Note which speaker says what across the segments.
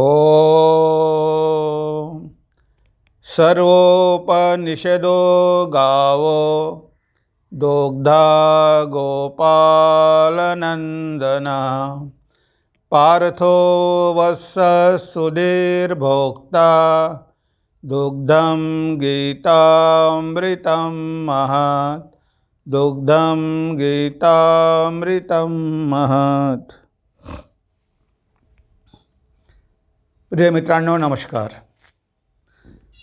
Speaker 1: ॐ सर्वोपनिषदो गावो दोग्धा गोपालनन्दना पार्थो वत्ससुधीर्भोक्ता दुग्धं गीतामृतं महत् दुग्धं गीतामृतं महत् प्रिय मित्रांनो नमस्कार.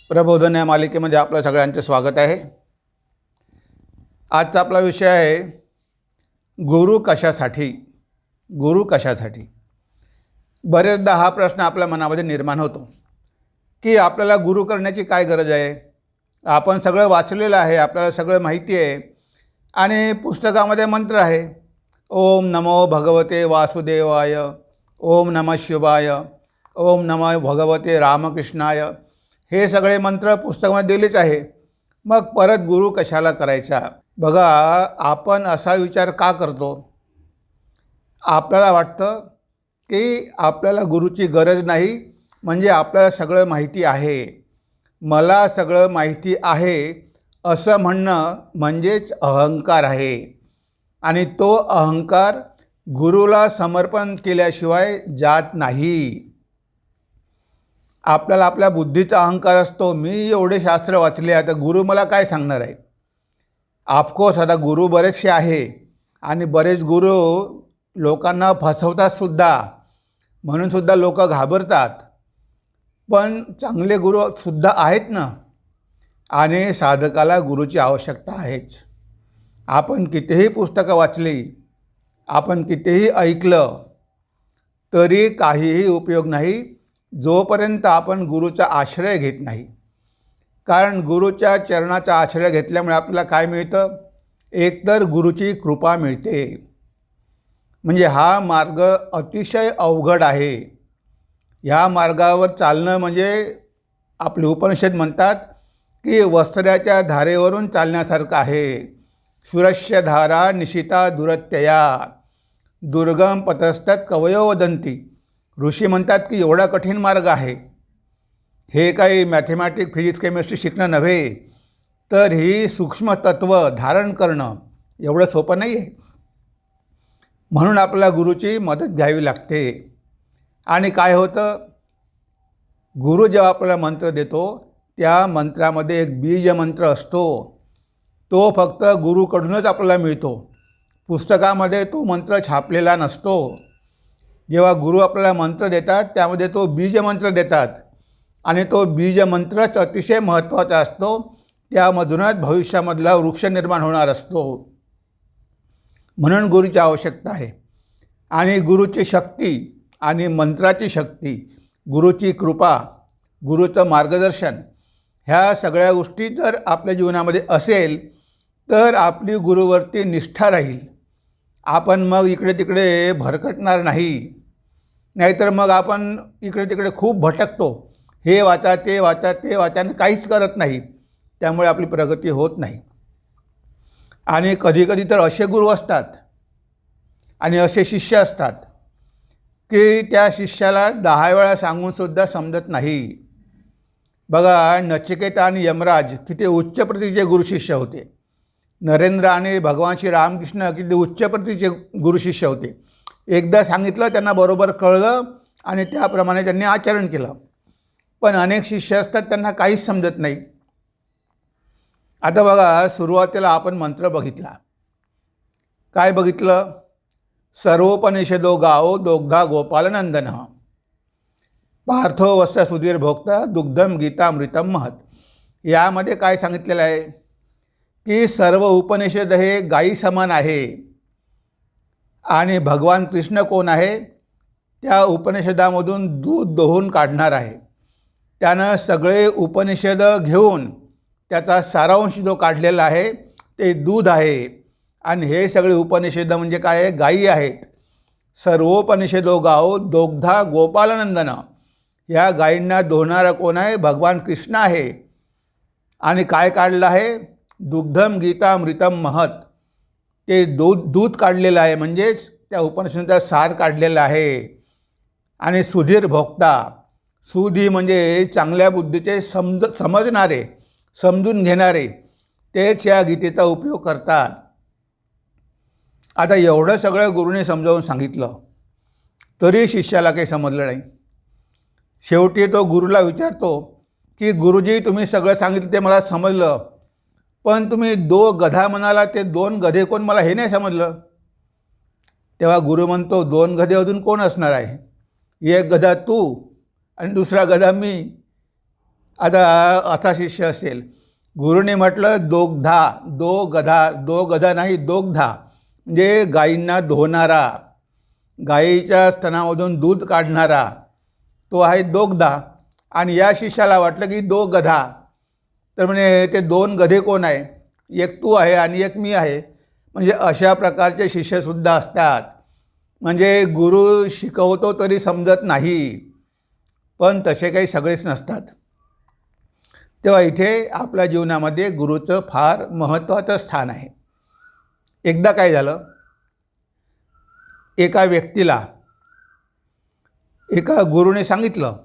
Speaker 1: प्रबोधन या मालिकेमध्ये आपलं सगळ्यांचं स्वागत आहे. आजचा आपला विषय आहे गुरु कशासाठी? गुरु कशासाठी? बरेचदा हा प्रश्न आपल्या मनामध्ये निर्माण होतो की आपल्याला गुरु करण्याची काय गरज आहे? आपण सगळं वाचलेलं आहे आपल्याला सगळं माहिती आहे आणि पुस्तकामध्ये मंत्र आहे ओम नमो भगवते वासुदेवाय ओम नमः शिवाय ओम नमः भगवते रामकृष्णाय. हे सगळे मंत्र पुस्तकामध्ये दिलेच आहे. मग परत गुरु कशाला करायचा? बघा आपण असा विचार का करतो? आपल्याला वाटतं की आपल्याला गुरुची गरज नाही म्हणजे आपल्याला सगळं माहिती आहे. मला सगळं माहिती आहे असं म्हणणं म्हणजेच अहंकार आहे. आणि तो अहंकार गुरुला समर्पण केल्याशिवाय जात नाही. आपल्याला आपल्या बुद्धीचा अहंकार असतो. मी एवढे शास्त्र वाचले आता गुरु मला काय सांगणार आहे? ऑफकोर्स आता गुरु बरेचसे आहे. आणि बरेच गुरु लोकांना फसवतात सुद्धा. म्हणून सुद्धा लोक घाबरतात. पण चांगले गुरुसुद्धा आहेत ना? आणि साधकाला गुरुची आवश्यकता आहेच. आपण कितीही पुस्तकं वाचली आपण कितीही ऐकलं तरी काहीही उपयोग नाही. जोपर्यंत आपण गुरुचा आश्रय घेत नाही कारण गुरुच्या चरणाचा आश्रय घेतल्यामुळे आपल्याला काय मिळतं? एकतर गुरुची कृपा मिळते. म्हणजे हा मार्ग अतिशय अवघड आहे. ह्या मार्गावर चालणं म्हणजे आपले उपनिषद म्हणतात की वस्त्राच्या धारेवरून चालण्यासारखं आहे. सुरस्य धारा निशिता दुरत्यया दुर्गम पतस्तत कवयो वदंती ऋषी म्हणतात की एवढा कठीण मार्ग आहे. हे काही मॅथेमॅटिक फिजिक्स केमिस्ट्री शिकणं नव्हे. तर ही सूक्ष्म तत्त्व धारण करणं एवढं सोपं नाही आहे म्हणून आपल्याला गुरुची मदत घ्यावी लागते. आणि काय होतं? गुरु जेव्हा आपल्याला मंत्र देतो त्या मंत्रामध्ये एक बीज मंत्र असतो. तो फक्त गुरुकडूनच आपल्याला मिळतो. पुस्तकामध्ये तो मंत्र छापलेला नसतो. जेव्हा गुरु आपल्याला मंत्र देतात त्यामध्ये तो बीजमंत्र देतात. आणि तो बीजमंत्रच अतिशय महत्त्वाचा असतो. त्यामधूनच भविष्यामधला वृक्ष निर्माण होणार असतो. म्हणून गुरुची आवश्यकता आहे. आणि गुरुची शक्ती आणि मंत्राची शक्ती गुरुची कृपा गुरुचं मार्गदर्शन ह्या सगळ्या गोष्टी जर आपल्या जीवनामध्ये असेल तर आपली गुरुवरती निष्ठा राहील. आपण मग इकडे तिकडे भरकटणार नाही. नाहीतर मग आपण इकडे तिकडे खूप भटकतो. हे वाचा ते वाचा ते वाचा आणि काहीच करत नाही. त्यामुळे आपली प्रगती होत नाही. आणि कधीकधी तर असे गुरु असतात आणि असे शिष्य असतात की त्या शिष्याला दहा वेळा सांगूनसुद्धा समजत नाही. बघा नचिकेता आणि यमराज किती उच्च प्रतीचे गुरुशिष्य होते. नरेंद्र आणि भगवान श्री रामकृष्ण किती उच्च प्रतीचे गुरुशिष्य होते. एकदा सांगितलं त्यांना बरोबर कळलं आणि त्याप्रमाणे त्यांनी आचरण केलं. पण अनेक शिष्य असतात त्यांना काहीच समजत नाही. आता बघा सुरुवातीला आपण मंत्र बघितला. काय बघितलं? सर्वोपनिषदो गाओ दोग्धा गोपालनंदन। पार्थो वस्त सुधीर भोक्ता दुग्धम गीतामृतम महत। यामध्ये काय सांगितलेलं आहे? की सर्व उपनिषद हे गायी समान आहे. आणि भगवान कृष्ण कोण आहे? त्या उपनिषदामधून दूध दोहून काढणार आहे. त्यानं सगळे उपनिषद घेऊन त्याचा सारांश जो काढलेला आहे ते दूध आहे. आणि हे सगळे उपनिषेद म्हणजे काय? आहे गायी आहेत. सर्वोपनिषदो गाव दोग्धा गोपालनंदन. या गायींना दोहणारा कोण आहे? भगवान कृष्ण आहे. आणि काय काढलं आहे? दुग्धम गीतामृतम महत. ते दूध दूध काढलेलं आहे म्हणजेच त्या उपनिषदाचा सार काढलेला आहे. आणि सुधीर भोक्ता सुधी म्हणजे चांगल्या बुद्धीचे समज समजणारे समजून घेणारे तेच या गीतेचा उपयोग करतात. आता एवढं सगळं गुरुने समजावून सांगितलं तरी शिष्याला काही समजलं नाही. शेवटी तो गुरुला विचारतो की गुरुजी तुम्ही सगळं सांगितलं ते मला समजलं. पण तुम्ही दो गधा म्हणाला ते दोन गधे कोण? मला हे नाही समजलं. तेव्हा गुरु म्हणतो दोन गधे अजून कोण असणार आहे? एक गधा तू आणि दुसरा गधा मी. आता असा शिष्य असेल. गुरुने म्हटलं दोगधा दो गधा दो गधा नाही दोगधा. म्हणजे गायींना धुवणारा गायीच्या स्तनामधून दूध काढणारा तो आहे दोगधा. आणि या शिष्याला वाटलं की दो गधा. तर म्हणजे ते दोन गधे कोण आहे? एक तू आहे आणि एक मी आहे. म्हणजे अशा प्रकारचे शिष्यसुद्धा असतात. म्हणजे गुरु शिकवतो तरी समजत नाही पण तसे काही सगळेच नसतात. तेव्हा इथे आपल्या जीवनामध्ये गुरुचं फार महत्त्वाचं स्थान आहे. एकदा काय झालं? एका व्यक्तीला एका गुरुने सांगितलं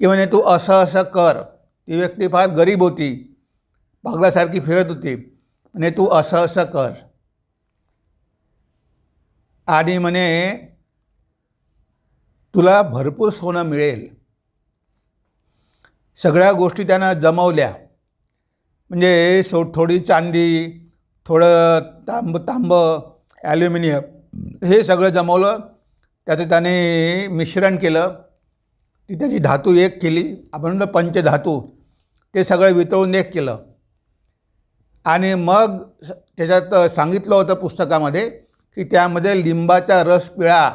Speaker 1: की म्हणे तू असं असं कर ती व्यक्ती फार गरीब होती. पागलासारखी फिरत होती. म्हणे तू असं असं कर. आणि म्हणे तुला भरपूर सोनं मिळेल. सगळ्या गोष्टी त्यानं जमवल्या. म्हणजे सो थोडी चांदी थोडं तांब तांब ॲल्युमिनियम हे सगळं जमवलं. त्याचं त्याने मिश्रण केलं. ती त्याची धातू एक केली. आपण म्हणतो पंचधातू. ते सगळं वितळून एक केलं. आणि मग स- त्याच्यात सांगितलं होतं पुस्तकामध्ये की त्यामध्ये लिंबाचा रस पिळा.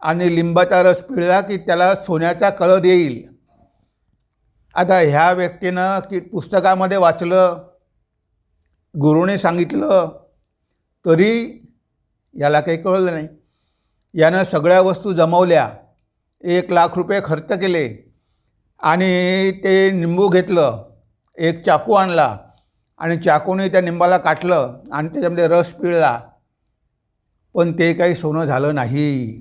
Speaker 1: आणि लिंबाचा रस पिळला की त्याला सोन्याचा कलर येईल. आता ह्या व्यक्तीनं की पुस्तकामध्ये वाचलं गुरुने सांगितलं तरी याला काही कळलं नाही. यानं सगळ्या वस्तू जमवल्या. एक लाख रुपये खर्च केले. आणि ते निंबू घेतलं एक चाकू आणला आणि चाकूने त्या निंबाला काटलं आणि त्याच्यामध्ये रस पिळला. पण ते काही सोनं झालं नाही.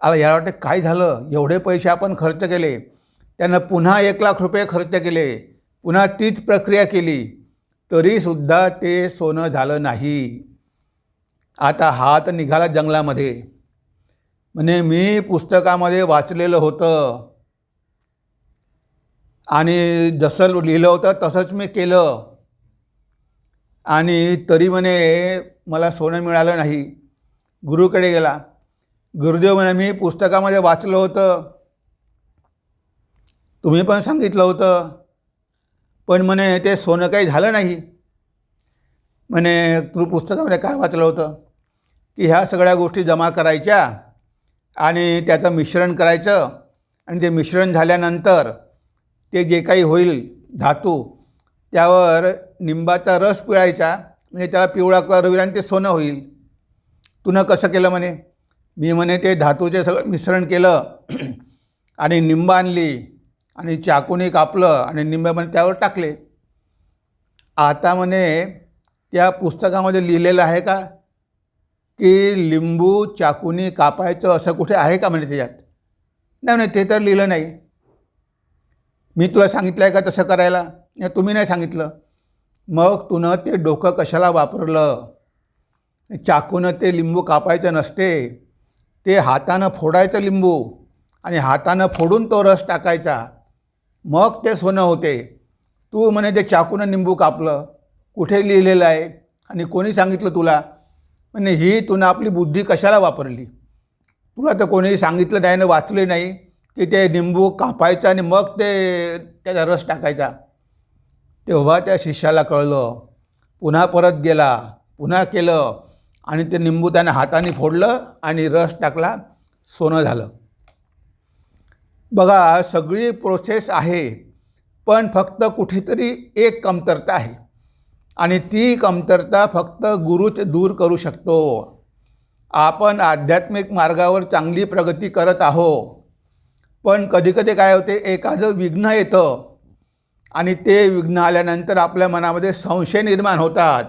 Speaker 1: आता याला वाटते काय झालं? एवढे पैसे आपण खर्च केले. त्यानं पुन्हा एक लाख रुपये खर्च केले. पुन्हा तीच प्रक्रिया केली. तरीसुद्धा ते सोनं झालं नाही. आता हात निघाला जंगलामध्ये. म्हणे मी पुस्तकामध्ये वाचलेलं होतं. आणि जसं लिहिलं होतं तसंच मी केलं. आणि तरी म्हणे मला सोनं मिळालं नाही. गुरुकडे गेला. गुरुदेव म्हणे मी पुस्तकामध्ये वाचलं होतं. तुम्ही पण सांगितलं होतं. पण म्हणे ते सोनं काही झालं नाही. म्हणे तू पुस्तकामध्ये काय वाचलं होतं? की ह्या सगळ्या गोष्टी जमा करायच्या. आणि त्याचं मिश्रण करायचं. आणि ते मिश्रण झाल्यानंतर ते जे काही होईल धातू त्यावर निंबाचा रस पिळायचा. म्हणजे त्याला पिवळा कलर होईल आणि ते सोनं होईल. तुनं कसं केलं म्हणे? मी म्हणे ते धातूचे सगळं मिश्रण केलं. आणि निंब आणली. आणि चाकूने कापलं. आणि निंब म्हणे त्यावर टाकले. आता म्हणे त्या पुस्तकामध्ये लिहिलेलं आहे का? की लिंबू चाकूने कापायचं असं कुठे आहे का म्हणे त्याच्यात? नाही म्हणे ते तर लिहिलं नाही. मी तुला सांगितलं आहे का तसं करायला? या तुम्ही नाही सांगितलं. मग तुनं ते डोकं कशाला वापरलं? चाकूनं ते लिंबू कापायचं नसते. ते हातानं फोडायचं लिंबू आणि हातानं फोडून तो रस टाकायचा. मग ते सोनं होते. तू म्हणे ते चाकूनं लिंबू कापलं कुठे लिहिलेलं आहे? आणि कोणी सांगितलं तुला? म्हणजे ही तुनं आपली बुद्धी कशाला वापरली? तुला तर कोणीही सांगितलं नाही ना वाचले नाही की ते निंबू कापायचं आणि मग ते त्याचा रस टाकायचा. तेव्हा त्या शिष्याला कळलं पुन्हा परत गेला पुन्हा केलं आणि ते निंबू त्याने हाताने फोडलं आणि रस टाकला सोनं झालं. बघा सगळी प्रोसेस आहे पण फक्त कुठेतरी एक कमतरता आहे. आणि ती कमतरता फक्त गुरुच दूर करू शकतो. आपण आध्यात्मिक मार्गावर चांगली प्रगती करत आहो. पण कधीकधी काय होते एखादं विघ्न येतं आणि ते विघ्न आल्यानंतर आपल्या मनामध्ये संशय निर्माण होतात.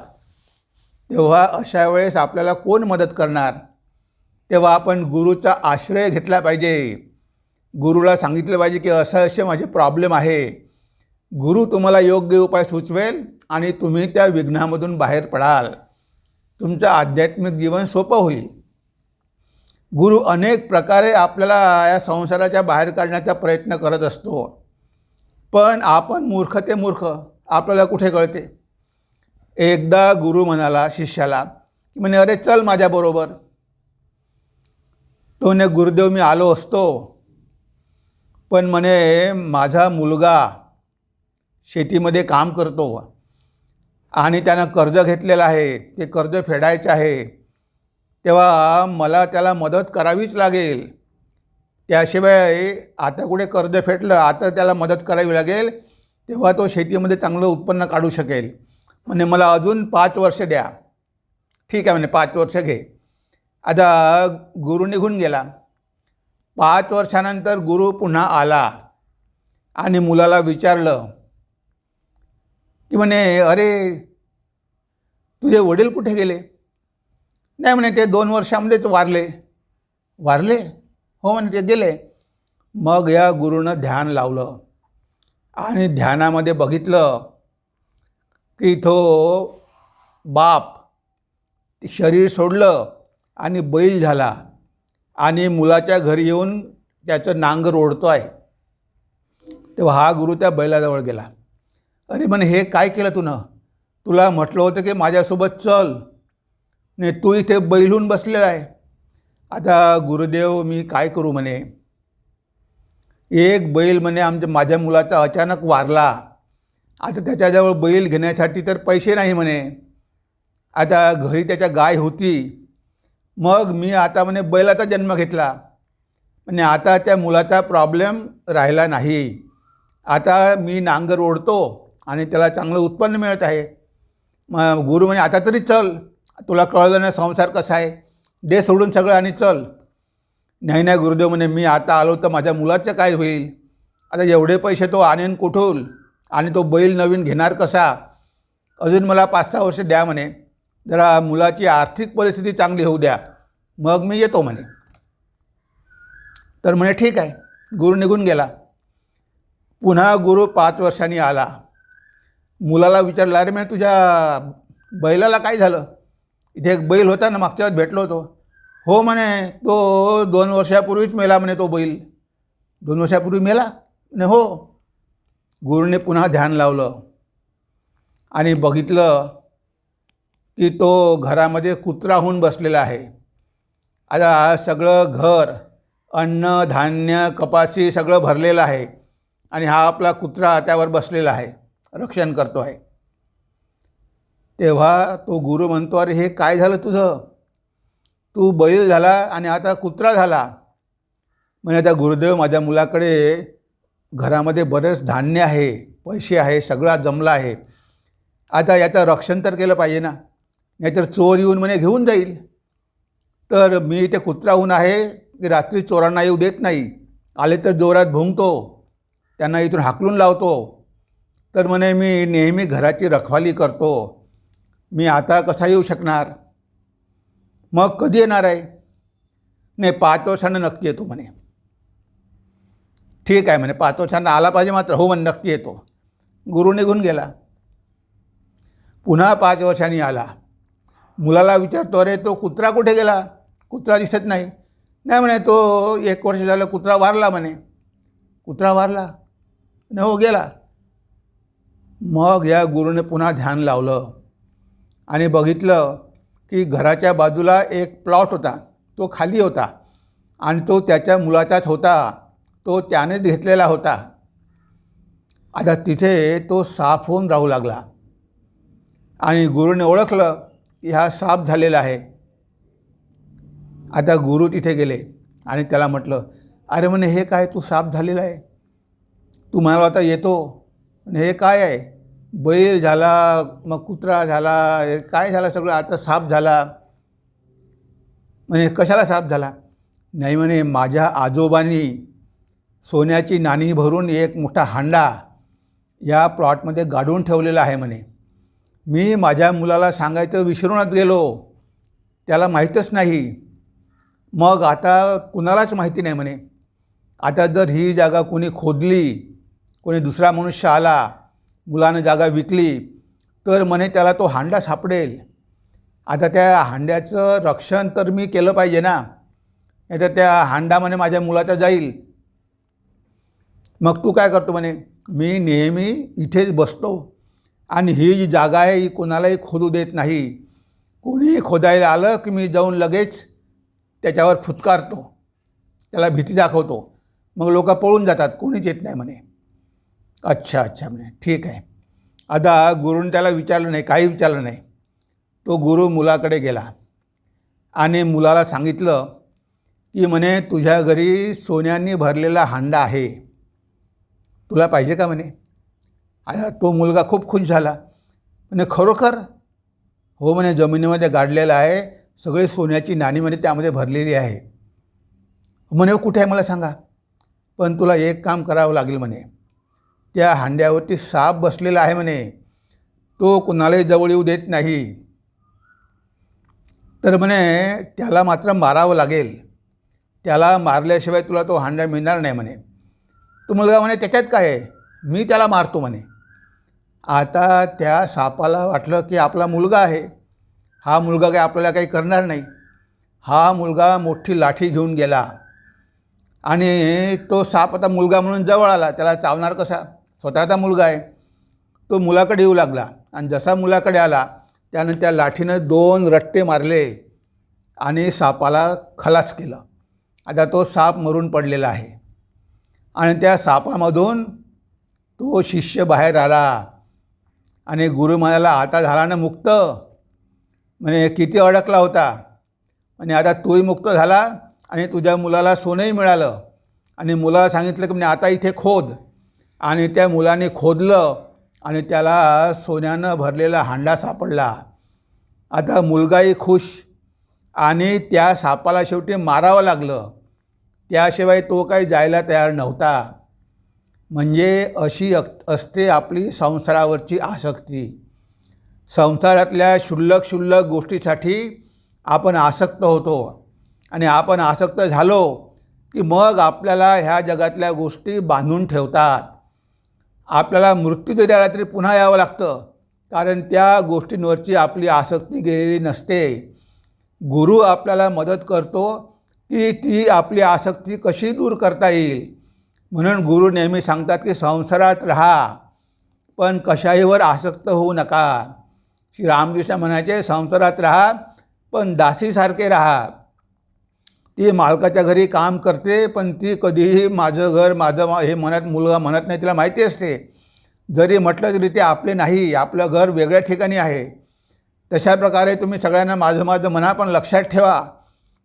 Speaker 1: तेव्हा अशा वेळेस आपल्याला कोण मदत करणार? तेव्हा आपण गुरुचा आश्रय घेतला पाहिजे. गुरुला सांगितलं पाहिजे की असं असे माझे प्रॉब्लेम आहे. गुरु तुम्हाला योग्य उपाय सुचवेल आणि तुम्ही त्या विघ्नामधून बाहेर पडाल. तुमचं आध्यात्मिक जीवन सोपं होईल. गुरु अनेक प्रकारे आपल्याला या संसाराच्या बाहेर काढण्याचा प्रयत्न करत असतो. पण आपण मूर्ख ते मूर्ख आपल्याला कुठे कळते? एकदा गुरु म्हणाला शिष्याला की म्हणे अरे चल माझ्याबरोबर तो म्हणे गुरुदेव मी आलो असतो. पण म्हणे माझा मुलगा शेतीमध्ये काम करतो. आणि त्यानं कर्ज घेतलेलं आहे. ते कर्ज फेडायचं आहे. तेव्हा मला त्याला मदत करावीच लागेल. त्याशिवाय आता कुठे कर्ज फेटलं आता त्याला मदत करावी लागेल. तेव्हा तो शेतीमध्ये चांगलं उत्पन्न काढू शकेल. म्हणजे मला अजून पाच वर्ष द्या. ठीक आहे म्हणे पाच वर्ष घे. आता गुरु निघून गेला. पाच वर्षानंतर गुरु पुन्हा आला. आणि मुलाला विचारलं की म्हणे अरे तुझे वडील कुठे गेले? नाही म्हणे ते दोन वर्षामध्येच वारले. वारले? हो म्हणे ते गेले. मग या गुरुनं ध्यान लावलं आणि ध्यानामध्ये बघितलं की तो बाप ते शरीर सोडलं आणि बैल झाला आणि मुलाच्या घरी येऊन त्याचं नांगर ओढतो आहे तेव्हा हा गुरु त्या बैलाजवळ गेला. अरे म्हणे हे काय केलं तुनं? तुला म्हटलं होतं की माझ्यासोबत चल. नाही तू इथे बैलून बसलेला आहे. आता गुरुदेव मी काय करू म्हणे? एक बैल म्हणे आमच्या माझ्या मुलाचा अचानक वारला. आता त्याच्याजवळ बैल घेण्यासाठी तर पैसे नाही म्हणे. आता घरी त्याच्या गाय होती. मग मी आता म्हणे बैलाचा जन्म घेतला. म्हणजे आता त्या मुलाचा प्रॉब्लेम राहिला नाही. आता मी नांगर ओढतो. आणि त्याला चांगलं उत्पन्न मिळत आहे. मग गुरु म्हणे आता तरी चल. तुला कळलं नाही संसार कसा आहे. दे सोडून सगळं आणि चल. नाही नाही गुरुदेव म्हणे मी आता आलो तर माझ्या मुलाचं काय होईल? आता एवढे पैसे तो आणेन कुठून? आणि तो बैल नवीन घेणार कसा? अजून मला पाच सहा वर्ष द्या म्हणे. जरा मुलाची आर्थिक परिस्थिती चांगली होऊ द्या. मग मी येतो म्हणे. तर म्हणे ठीक आहे. गुरु निघून गेला. पुन्हा गुरु पाच वर्षांनी आला. मुलाला विचारलं अरे म्हणे तुझ्या बैलाला काय झालं? इथे एक बैल होता ना मागच्या वेळेस भेटलो होतो. हो म्हणे तो दोन वर्षापूर्वीच मेला म्हणे तो बैल. दोन वर्षापूर्वी मेला? म्हणे हो. गुरुने पुन्हा ध्यान लावलं आणि बघितलं की तो घरामध्ये कुत्रा होऊन बसलेला आहे. आता सगळं घर अन्न धान्य कपाशी सगळं भरलेलं आहे आणि हा आपला कुत्रा त्यावर बसलेला आहे. रक्षण करतो आहे. तेव्हा तो गुरु म्हणतो अरे हे काय झालं तुझं? तू बैल झाला आणि आता कुत्रा झाला. म्हणजे आता गुरुदेव माझ्या मुलाकडे घरामध्ये बरेच धान्य आहे पैसे आहे सगळा जमला आहे. आता याचं रक्षण तर केलं पाहिजे ना. नाहीतर चोर येऊन म्हणे घेऊन जाईल. तर मी इथे कुत्राहून आहे की रात्री चोरांना येऊ देत नाही. आले तर जोरात भुंकतो. त्यांना इथून हाकलून लावतो. तर म्हणे मी नेहमी घराची रखवाली करतो. मी आता कसा येऊ शकणार? मग कधी येणार आहे? नाही पाच वर्षानं नक्की येतो म्हणे. ठीक आहे म्हणे पाच वर्षांना आला पाहिजे मात्र. हो म्हणे नक्की येतो. गुरु निघून गेला. पुन्हा पाच वर्षांनी आला. मुलाला विचारतो अरे तो कुत्रा कुठे गेला? कुत्रा दिसत नाही. नाही म्हणे तो एक वर्ष झालं कुत्रा वारला म्हणे. कुत्रा वारला? नाही हो गेला. मग या गुरुने पुन्हा ध्यान लावलं आणि बघितलं की घराच्या बाजूला एक प्लॉट होता. तो खाली होता आणि तो त्याच्या मुलाचाच होता. तो त्यानेच घेतलेला होता. आता तिथे तो साफ होऊन राहू लागला आणि गुरुने ओळखलं की हा साफ झालेला आहे. आता गुरु तिथे गेले आणि त्याला म्हटलं अरे म्हणे हे काय तू साफ झालेला आहे? तू म्हणाला आता येतो. हे काय आहे? बैल झाला मग कुत्रा झाला हे काय झाला सगळं? आता साफ झाला. म्हणे कशाला साफ झाला? नाही म्हणे माझ्या आजोबांनी सोन्याची नाणी भरून एक मोठा हांडा या प्लॉटमध्ये गाडून ठेवलेला आहे म्हणे. मी माझ्या मुलाला सांगायचं विसरूनच गेलो. त्याला माहीतच नाही. मग आता कुणालाच माहिती नाही म्हणे. आता जर ही जागा कुणी खोदली कोणी दुसरा मनुष्य आला मुलानं जागा विकली तर म्हणे त्याला तो हांडा सापडेल. आता त्या हांड्याचं रक्षण तर मी केलं पाहिजे ना. नाही तर त्या हांडा म्हणे माझ्या मुलाचा जाईल. मग तू काय करतो म्हणे? मी नेहमी इथेच बसतो. आणि ही जी जागा आहे ही कोणालाही खोदू देत नाही. कोणीही खोदायला आलं की मी जाऊन लगेच त्याच्यावर फुतकारतो. त्याला भीती दाखवतो. मग लोक पळून जातात कोणीच येत नाही म्हणे. अच्छा अच्छा म्हणे ठीक आहे. आता गुरुने त्याला विचारलं नाही काही विचारलं नाही. तो गुरु मुलाकडे गेला आणि मुलाला सांगितलं की म्हणे तुझ्या घरी सोन्याने भरलेला हांडा आहे. तुला पाहिजे का म्हणे? आता तो मुलगा खूप खुश झाला. म्हणे खरोखर? हो म्हणे जमिनीमध्ये गाडलेला आहे सगळी सोन्याची नाणी म्हणे त्यामध्ये भरलेली आहे. म्हणे हो, कुठे आहे? मला सांगा. पण तुला एक काम करावं लागेल म्हणे. त्या हांड्यावरती साप बसलेला आहे म्हणे. तो कुणालाही जवळ येऊ देत नाही. तर म्हणे त्याला मात्र मारावं लागेल. त्याला मारल्याशिवाय तुला तो हांडा मिळणार नाही म्हणे. तो मुलगा म्हणे त्याच्यात काय आहे? मी त्याला मारतो म्हणे. आता त्या सापाला वाटलं की आपला मुलगा आहे. हा मुलगा काही आपल्याला काही करणार नाही. हा मुलगा मोठी लाठी घेऊन गेला. आणि तो साप आता मुलगा म्हणून जवळ आला. त्याला चावणार कसा? स्वतःचा मुलगा आहे. तो मुलाकडे येऊ लागला. आणि जसा मुलाकडे आला त्यानं त्या लाठीनं दोन रट्टे मारले आणि सापाला खलास केलं. आता तो साप मरून पडलेला आहे. आणि त्या सापामधून तो शिष्य बाहेर आला. आणि गुरु म्हणाला आता झाला ना मुक्त? म्हणे किती अडकला होता. आणि आता तोही मुक्त झाला आणि तुझ्या मुलाला सोनंही मिळालं. आणि मुलाला सांगितलं की म्हणजे आता इथे खोद. आणि त्या मुलाने खोदलं आणि त्याला सोन्यानं भरलेला हांडा सापडला. आता मुलगाही खुश आणि त्या सापाला शेवटी मारावं लागलं. त्याशिवाय तो काही जायला तयार नव्हता. म्हणजे अशी अक असते आपली संसारावरची आसक्ती. संसारातल्या क्षुल्लक क्षुल्लक गोष्टीसाठी आपण आसक्त होतो आणि आपण आसक्त झालो की मग आपल्याला ह्या जगातल्या गोष्टी बांधून ठेवतात. आपल्याला मृत्यू जरी आला तरी पुन्हा यावं लागतं. कारण त्या गोष्टींवरची आपली आसक्ती गेलेली नसते. गुरु आपल्याला मदत करतो की ती आपली आसक्ती कशी दूर करता येईल? म्हणून गुरु नेहमी सांगतात की संसारात राहा पण कशाहीवर आसक्त होऊ नका. श्री रामकृष्ण म्हणायचे संसारात राहा पण दासीसारखे राहा. ती मालकाच्या घरी काम करते पण ती कधीही माझं घर माझं मा- हे म्हणत मुलगा म्हणत नाही तिला माहिती असते. जरी म्हटलं तरी ते आपले नाही आपलं घर वेगळ्या ठिकाणी आहे. तशा प्रकारे तुम्ही सगळ्यांना माझं माझं म्हणा पण लक्षात ठेवा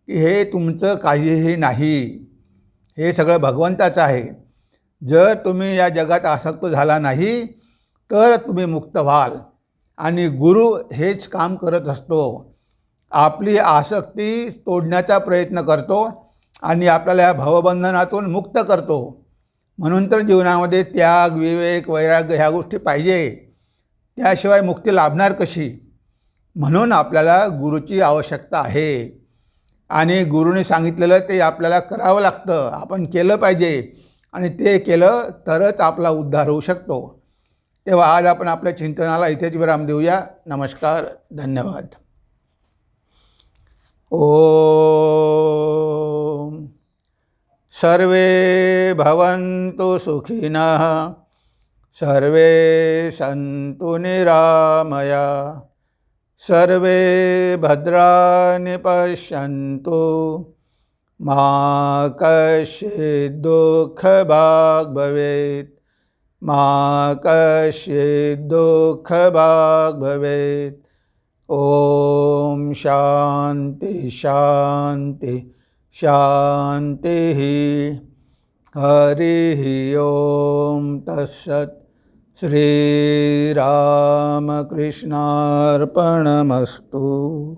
Speaker 1: की हे तुमचं काहीही नाही. हे सगळं भगवंताचं आहे. जर तुम्ही या जगात आसक्त झाला नाही तर तुम्ही मुक्त व्हाल. आणि गुरु हेच काम करत असतो. आपली आसक्ती तोडण्याचा प्रयत्न करतो आणि आपल्याला या भवबंधनातून मुक्त करतो. म्हणून तर जीवनामध्ये त्याग विवेक वैराग्य ह्या गोष्टी पाहिजे. त्याशिवाय मुक्ती लाभणार कशी? म्हणून आपल्याला गुरुची आवश्यकता आहे. आणि गुरुने सांगितलेलं ते आपल्याला करावं लागतं. आपण केलं पाहिजे. आणि ते केलं तरच आपला उद्धार होऊ शकतो. तेव्हा आज आपण आपल्या चिंतनाला इथेच विराम देऊया. नमस्कार. धन्यवाद. ॐ सर्वे भवन्तु सुखिनः सर्वे सन्तु निरामया सर्वे भद्राणि पश्यन्तु। मा कश्चित् दुःखभाग् भवेत् मा कश्चित् दुःखभाग् भवेत् ॐ शान्ति शान्ति शान्तिः। हरिः ॐ तत्सत् श्रीरामकृष्णार्पणमस्तु